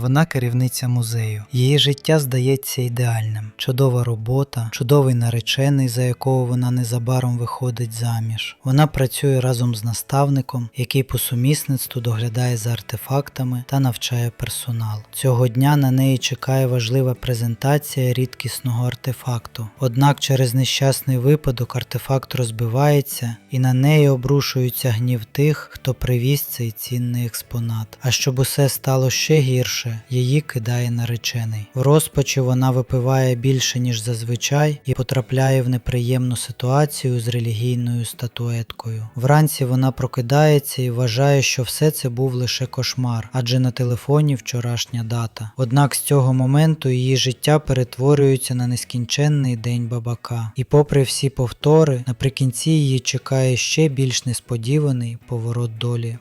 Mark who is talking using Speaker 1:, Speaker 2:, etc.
Speaker 1: Вона керівниця музею. Її життя здається ідеальним. Чудова робота, чудовий наречений, за якого вона незабаром виходить заміж. Вона працює разом з наставником, який по сумісництву доглядає за артефактами та навчає персонал. Цього дня на неї чекає важлива презентація рідкісного артефакту. Однак через нещасний випадок артефакт розбивається і на неї обрушується гнів тих, хто привіз цей цінний експонат. А щоб усе стало ще гірше, її кидає наречений. В розпачі вона випиває більше, ніж зазвичай, і потрапляє в неприємну ситуацію з релігійною статуеткою. Вранці вона прокидається і вважає, що все це був лише кошмар, адже на телефоні вчорашня дата. Однак з цього моменту її життя перетворюється на нескінченний день бабака. І попри всі повтори, наприкінці її чекає ще більш несподіваний поворот долі.